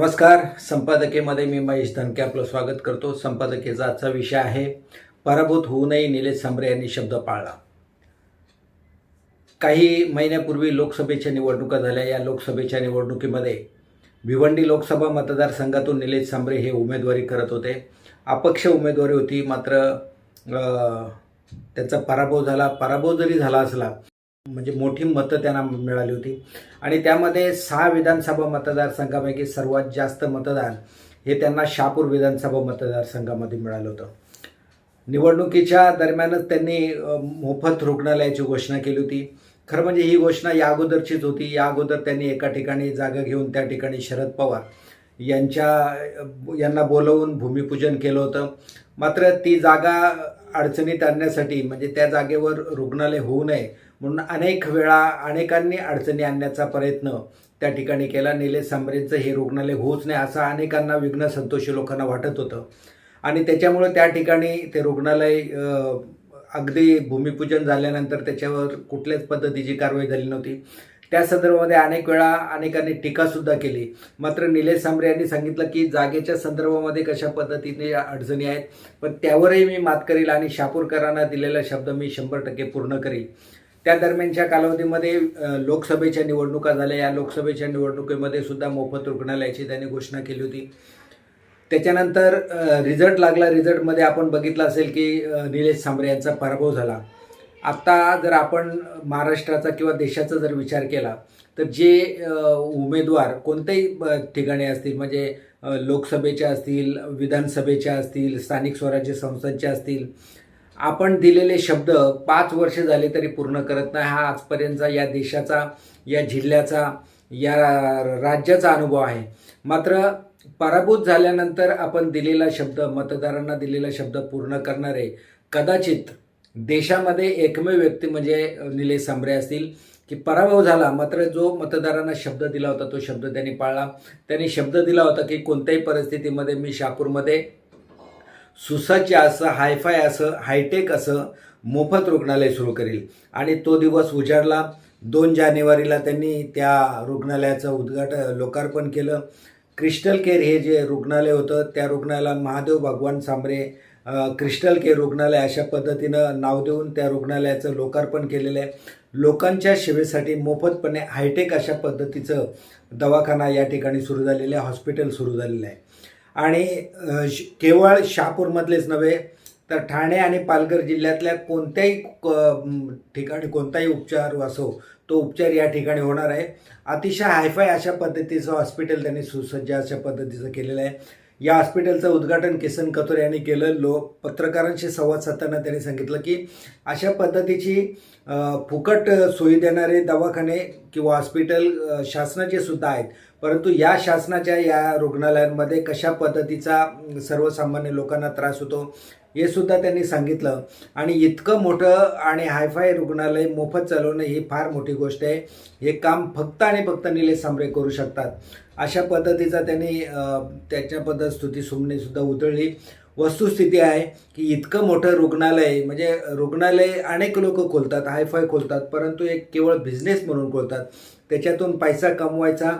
नमस्कार संपादकीमध्ये मी महेश धनके आपलं स्वागत करतो. संपादकीचा आजचा विषय आहे पराभूत होऊनही निलेश सांबरे यांनी शब्द पाळला. काही महिन्यापूर्वी लोकसभेच्या निवडणुका झाल्या. या लोकसभेच्या निवडणुकीमध्ये भिवंडी लोकसभा मतदारसंघातून निलेश सांबरे हे उमेदवारी करत होते. अपक्ष उमेदवारी होती मात्र त्यांचा पराभव झाला. पराभव जरी झाला असला म्हणजे मोठी मतं त्यांना मिळाली होती. आणि त्यामध्ये सहा विधानसभा मतदारसंघापैकी सर्वात जास्त मतदान हे त्यांना शहापूर विधानसभा मतदारसंघामध्ये मिळालं होतं. निवडणुकीच्या दरम्यानच त्यांनी मोफत रुग्णालयाची घोषणा केली होती. खरं म्हणजे ही घोषणा या अगोदरचीच होती. या अगोदर त्यांनी एका ठिकाणी जागा घेऊन त्या ठिकाणी शरद पवार यांच्या यांना बोलवून भूमिपूजन केलं होतं. मात्र ती जागा अडचणीत आणण्यासाठी म्हणजे त्या जागेवर रुग्णालय होऊ नये म्हणून अनेक वेळा अनेकांनी अडचणी आणण्याचा प्रयत्न त्या ठिकाणी केला. निलेश सांबरेंचं हे रुग्णालय होऊच नाही असं अनेकांना विघ्न संतोषी लोकांना वाटत होतं. आणि त्याच्यामुळं त्या ठिकाणी ते रुग्णालय अगदी भूमिपूजन झाल्यानंतर त्याच्यावर कुठल्याच पद्धतीची कारवाई झाली नव्हती. त्या संदर्भामध्ये अनेक वेळा अनेकांनी टीकासुद्धा केली. मात्र निलेश सांबरे यांनी सांगितलं की जागेच्या संदर्भामध्ये कशा पद्धतीने अडचणी आहेत पण त्यावरही मी मात करील आणि शापूरकरांना दिलेला शब्द मी शंभर टक्के पूर्ण करील. त्या दरम्यानच्या कालावधीमध्ये लोकसभेच्या निवडणुका झाल्या. या लोकसभेच्या निवडणुकीमध्ये सुद्धा मोफत रुग्णालयाची त्यांनी घोषणा केली होती. त्याच्यानंतर रिझल्ट लागला. रिझल्टमध्ये आपण बघितलं असेल की निलेश सांबरे यांचा पराभव झाला. आत्ता जर आपण महाराष्ट्राचा किंवा देशाचा जर विचार केला तर जे उमेदवार कोणत्याही ठिकाणी असतील म्हणजे लोकसभेच्या असतील विधानसभेच्या असतील स्थानिक स्वराज्य संस्थांच्या असतील आपण दिलेले शब्द पाच वर्ष झाले तरी पूर्ण करत नाही. हा आजपर्यंतचा या देशाचा या जिल्ह्याचा या राज्याचा अनुभव आहे. मात्र पराभूत झाल्यानंतर आपण दिलेला शब्द मतदारांना दिलेला शब्द पूर्ण करणारे कदाचित देशामध्ये एकमेव व्यक्ती म्हणजे निलेश सांबरे असतील की पराभव झाला मात्र जो मतदारांना शब्द दिला होता तो शब्द त्यांनी पाळला. त्यांनी शब्द दिला होता की कोणत्याही परिस्थितीमध्ये मी शापूरमध्ये सुसज्ज असं हायफाय असं हायटेक असं मोफत रुग्णालय सुरू करील. आणि तो दिवस उजाडला. दोन जानेवारीला त्यांनी त्या रुग्णालयाचं उद्घाटन लोकार्पण केलं. क्रिस्टल केअर हे जे रुग्णालय होतं त्या रुग्णालयाला महादेव भगवान सांबरे क्रिस्टल केअर रुग्णालय अशा पद्धतीनं नाव देऊन त्या रुग्णालयाचं लोकार्पण केलेलं आहे. लोकांच्या सेवेसाठी मोफतपणे हायटेक अशा पद्धतीचं दवाखाना या ठिकाणी सुरू झालेलं आहे हॉस्पिटल सुरू झालेलं आहे. आणि श- केवळ शहापूरमधलेच नव्हे तर ठाणे आणि पालघर जिल्ह्यातल्या कोणत्याही क- ठिकाणी कोणताही उपचार असो तो उपचार या ठिकाणी होणार आहे. अतिशय हायफाय अशा पद्धतीचं हॉस्पिटल त्यांनी सुसज्ज अशा पद्धतीचं केलेलं आहे. या हॉस्पिटलचं उद्घाटन किसन कथोरे यांनी केलं. लो पत्रकारांशी संवाद साधताना त्यांनी सांगितलं की अशा पद्धतीची फुकट सोयी देणारे दवाखाने किंवा हॉस्पिटल शासनाचे सुद्धा आहेत. परंतु या शासनाच्या या रुग्णालयांमध्ये कशा पद्धतीचा सर्वसामान्य लोकांना त्रास होतो हे सुद्धा त्यांनी सांगितलं. आणि इतकं मोठं आणि हायफाय रुग्णालय मोफत चालवणं ही फार मोठी गोष्ट आहे. हे काम फक्त आणि फक्त निलेश सांबरे करू शकतात. अशा पद्धतीचा त्यांनी त्याच्याबद्दल स्तुती सुमने सुद्धा उधळली वस्तुस्थिती आहे की इतकं मोठं रुग्णालय म्हणजे रुग्णालय अनेक लोक खोलतात हायफाय खोलतात परंतु एक केवळ बिझनेस म्हणून खोलतात. त्याच्यातून पैसा कमवायचा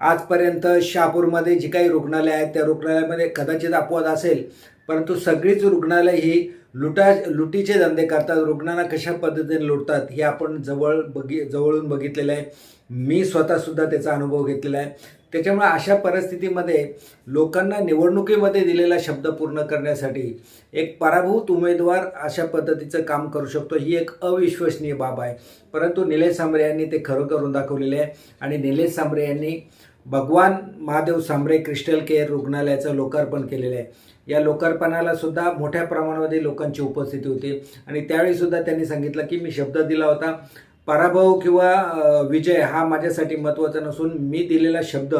आजपर्यंत शहापूरमध्ये जी काही रुग्णालय आहेत त्या रुग्णालयामध्ये कदाचित अपवाद असेल परंतु सगळीच रुग्णालय ही लुटा लुटीचे धंदे करतात रुग्णांना कशा पद्धतीने लुटतात हे आपण जवळ बघि जवळून बघितलेलं आहे. मी स्वतःसुद्धा त्याचा अनुभव घेतलेला आहे. त्याच्यामुळे अशा परिस्थितीमध्ये लोकांना निवडणुकीमध्ये दिलेला शब्द पूर्ण करण्यासाठी एक पराभूत उमेदवार अशा पद्धतीचं काम करू शकतो ही एक अविश्वसनीय बाब आहे. परंतु निलेश सांबरे यांनी ते खरं करून दाखवलेले आहे. आणि निलेश सांबरे यांनी भगवान महादेव सांबरे क्रिस्टल केअर रुग्णालयाचं लोकार्पण केलेलं आहे. या लोकार्पणाला सुद्धा मोठ्या प्रमाणामध्ये लोकांची उपस्थिती होती. आणि त्यावेळी सुद्धा त्यांनी सांगितलं की मी शब्द दिला होता. पराभव किंवा विजय हा माझ्यासाठी महत्त्वाचा नसून मी दिलेला शब्द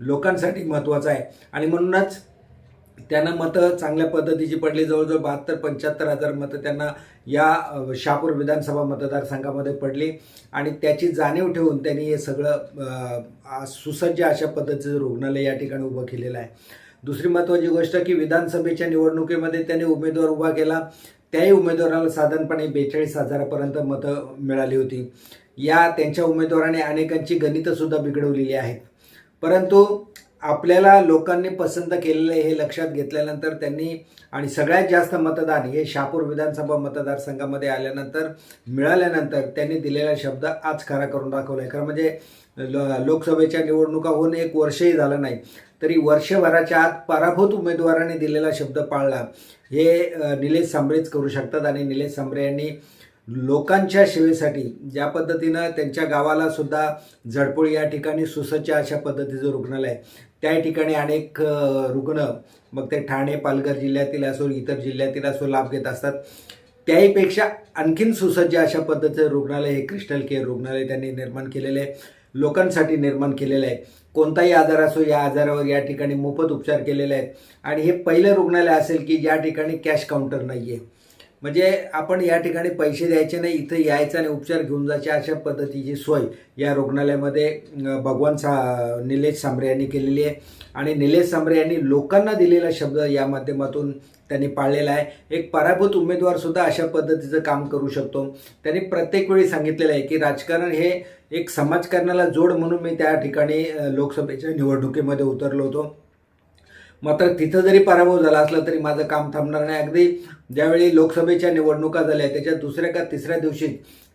लोकांसाठी महत्त्वाचा आहे. आणि म्हणूनच त्यांना मतं चांगल्या पद्धतीची पडली. जवळजवळ बहात्तर पंच्याहत्तर हजार मतं त्यांना या शहापूर विधानसभा मतदारसंघामध्ये पडली. आणि त्याची जाणीव ठेवून त्यांनी हे सगळं सुसज्ज अशा पद्धतीचं रुग्णालय या ठिकाणी उभं केलेलं आहे. दुसरी महत्त्वाची गोष्ट की विधानसभेच्या निवडणुकीमध्ये त्यांनी उमेदवार उभा केला. त्याही उमेदवाराला साधारणपणे बेचाळीस हजारापर्यंत मतं मिळाली होती. या त्यांच्या उमेदवाराने अनेकांची गणितंसुद्धा बिघडवलेली आहेत. परंतु आपल्याला लोकांनी पसंत केलेलं हे लक्षात घेतल्यानंतर त्यांनी आणि सगळ्यात जास्त मतदान हे शहापूर विधानसभा मतदारसंघामध्ये आल्यानंतर मिळाल्यानंतर त्यांनी दिलेला शब्द आज खरा करून दाखवला आहे खरं म्हणजे लो- लोकसभेच्या निवडणुका होऊन एक वर्षही झालं नाही तरी वर्षभराच्या आत पराभूत उमेदवारांनी दिलेला शब्द पाळला. हे निलेश सांबरेच करू शकतात आणि निलेश सांबरे यांनी लोकांच्या सेवेसाठी ज्या पद्धतीनं त्यांच्या गावाला सुद्धा झडपोळी या ठिकाणी सुसज्ज अशा पद्धतीचं रुग्णालय आहे. त्या ठिकाणी अनेक रुग्ण मग ते ठाणे पालघर जिल्ह्यातील असो इतर जिल्ह्यातील असो लाभ घेत असतात. त्याहीपेक्षा आणखीन सुसज्ज अशा पद्धतीचं रुग्णालय हे क्रिस्टल केअर रुग्णालय त्यांनी निर्माण केलेलं आहे. लोकांसाठी निर्माण केलेलं आहे. कोणताही आजार असो या आजारावर या ठिकाणी मोफत उपचार केलेले आहेत. आणि हे पहिलं रुग्णालय असेल की ज्या ठिकाणी कॅश काउंटर नाही आहे म्हणजे आपण या ठिकाणी पैसे द्यायचे नाही इथं यायचं आणि उपचार घेऊन जायचे अशा पद्धतीची सोय या रुग्णालयामध्ये भगवान सा निलेश सांबरे यांनी केलेली आहे. आणि निलेश सांबरे यांनी लोकांना दिलेला शब्द या माध्यमातून त्यांनी पाळलेला आहे. एक पराभूत उमेदवारसुद्धा अशा पद्धतीचं काम करू शकतो. त्यांनी प्रत्येक वेळी सांगितलेलं आहे की राजकारण हे एक समाजकारणाला जोड म्हणून मी त्या ठिकाणी लोकसभेच्या निवडणुकीमध्ये उतरलो होतो. मात्र तिथं जरी पराभव झाला असला तरी माझं काम थांबणार नाही. अगदी ज्यावेळी लोकसभेच्या निवडणुका झाल्या त्याच्या दुसऱ्या का तिसऱ्या दिवशी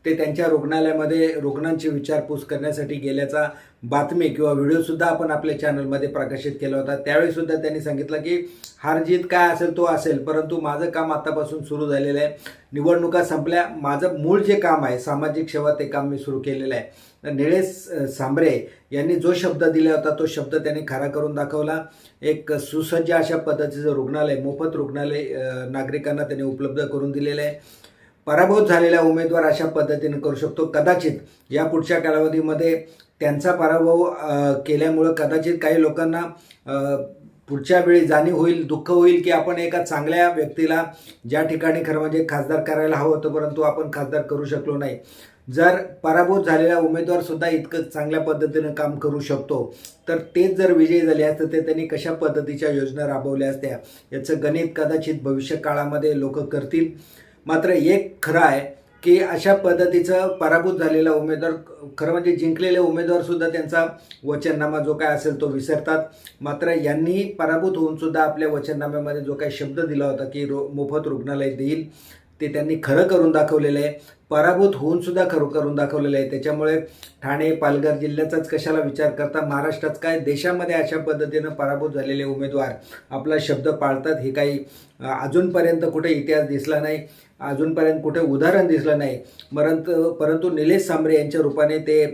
ते त्यांच्या रुग्णालयामध्ये रुग्णांची विचारपूस करण्यासाठी गेल्याचा बातमी किंवा व्हिडिओसुद्धा आपण आपल्या चॅनलमध्ये प्रकाशित केला होता. त्यावेळीसुद्धा त्यांनी सांगितलं की हार जीत काय असेल तो असेल परंतु माझं काम आतापासून सुरू झालेलं आहे. निवडणुका संपल्या. माझं मूळ जे काम आहे सामाजिक सेवा ते काम मी सुरू केलेलं आहे. तर सांबरे यांनी जो शब्द दिला होता तो शब्द त्यांनी खरा करून दाखवला. एक सुसज्ज अशा पद्धतीचं रुग्णालय मोफत रुग्णालय नागरिकांना त्यांनी उपलब्ध करून दिलेलं आहे. पराभूत झालेला उमेदवार अशा पद्धतीने करू शकतो. कदाचित या पुढच्या कालावधीमध्ये त्यांचा पराभव केल्यामुळं कदाचित काही लोकांना पुढच्या वेळी जाणीव होईल दुःख होईल की आपण एका चांगल्या व्यक्तीला ज्या ठिकाणी खरं म्हणजे खासदार करायला हवं होतं परंतु आपण खासदार करू शकलो नाही. जर पराभूत झालेला उमेदवार सुद्धा इतकं चांगल्या पद्धतीनं काम करू शकतो तर तेच जर विजयी झाले असते ते त्यांनी कशा पद्धतीच्या योजना राबवल्या असत्या याचं गणित कदाचित भविष्य काळामध्ये लोक करतील. मात्र एक खरं आहे की अशा पद्धतीचं पराभूत झालेला उमेदवार खरं म्हणजे जिंकलेले उमेदवार सुद्धा त्यांचा वचननामा जो काय असेल तो विसरतात. मात्र यांनी पराभूत होऊन सुद्धा आपल्या वचननाम्यामध्ये जो काही शब्द दिला होता की रो मोफत रुग्णालय देईल ते त्यांनी खरं करून दाखवलेलं आहे. पराभूत होऊन सुद्धा खरं करून दाखवलेलं आहे. त्याच्यामुळे ठाणे पालघर जिल्ह्याचाच कशाला विचार करता महाराष्ट्रात काय देशामध्ये अशा पद्धतीनं पराभूत झालेले उमेदवार आपला शब्द पाळतात हे काही अजूनपर्यंत कुठे इतिहास दिसला नाही अजूनपर्यंत कुठे उदाहरण दिसलं नाही. परंतु परंतु निलेश सांबरे यांच्या रूपाने ते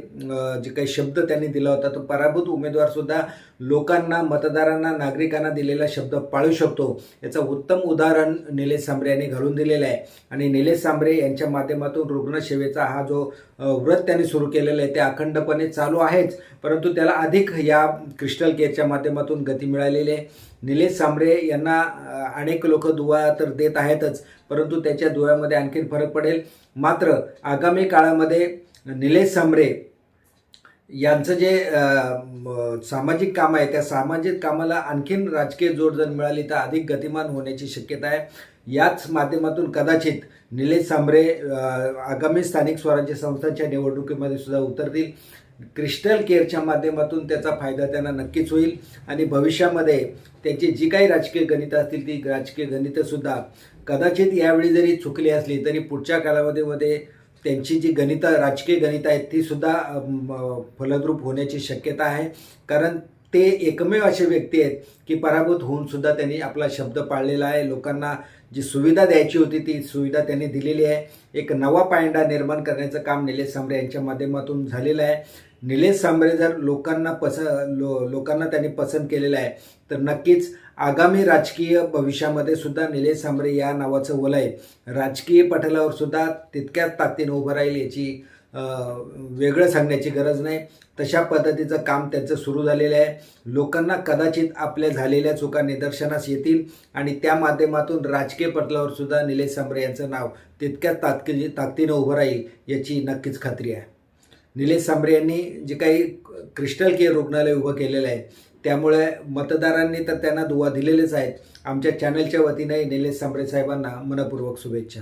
जे काही शब्द त्यांनी दिला होता तो पराभूत उमेदवारसुद्धा लोकांना मतदारांना नागरिकांना दिलेला शब्द पाळू शकतो. याचं उत्तम उदाहरण निलेश सांबरे यांनी घालून दिलेलं आहे. आणि निलेश सांबरे यांच्या माध्यमातून रुग्णसेवेचा हा जो व्रत त्यांनी सुरू केलेलं आहे ते अखंडपणे चालू आहेच. परंतु त्याला अधिक या क्रिस्टल केअरच्या माध्यमातून गती मिळालेली आहे. निलेश सांबरे यांना अनेक लोक दुवा तर देत आहेतच परंतु त्याच्या दुव्यामध्ये आणखीन फरक पडेल. मात्र आगामी काळामध्ये निलेश सांबरे यांचं जे सामाजिक काम आहे त्या सामाजिक कामाला आणखीन राजकीय जोड जर मिळाली तर अधिक गतिमान होण्याची शक्यता आहे. याच माध्यमातून कदाचित निलेश सांबरे आगामी स्थानिक स्वराज्य संस्थांच्या निवडणुकीमध्ये सुद्धा उतरतील. क्रिस्टल केअरच्या माध्यमातून त्याचा फायदा त्यांना नक्कीच होईल आणि भविष्यामध्ये त्याची जी काही राजकीय गणितं असतील ती राजकीय गणितंसुद्धा कदाचित यावेळी जरी चुकली असली तरी पुढच्या कालावधीमध्ये त्यांची जी गणितं राजकीय गणितं आहेत ती सुद्धा फलद्रूप होण्याची शक्यता आहे. कारण ते एकमेव असे व्यक्ती आहेत की पराभूत होऊन सुद्धा त्यांनी आपला शब्द पाळलेला आहे. लोकांना जी सुविधा द्यायची होती ती सुविधा त्यांनी दिलेली आहे. एक नवा पायंडा निर्माण करण्याचं काम निलेश सांबरे यांच्या माध्यमातून झालेलं आहे. निलेश सांबरे जर लोकांना पस लो लोकांना त्यांनी पसंत केलेलं आहे तर नक्कीच आगामी राजकीय भविष्यामध्ये सुद्धा निलेश सांबरे या नावाचं वलय राजकीय पटलावर सुद्धा तितक्याच ताकदीनं उभं राहील याची वेगळं सांगण्याची गरज नाही. तशा पद्धतीचं काम त्यांचं सुरू झालेलं आहे. लोकांना कदाचित आपल्या झालेल्या चुका निदर्शनास येतील आणि त्या माध्यमातून राजकीय पटलावर सुद्धा निलेश सांबरे यांचं नाव तितक्याच ताकदी ताकदीनं उभं राहील याची नक्कीच खात्री आहे. निलेश सांबरे यांनी जे काही क्रिस्टल केअर रुग्णालय उभं केलेलं आहे त्यामुळे मतदारांनी तर त्यांना दुवा दिलेलेच आहेत. आमच्या चॅनलच्या वतीने निलेश सांबरे साहेबांना मनपूर्वक शुभेच्छा.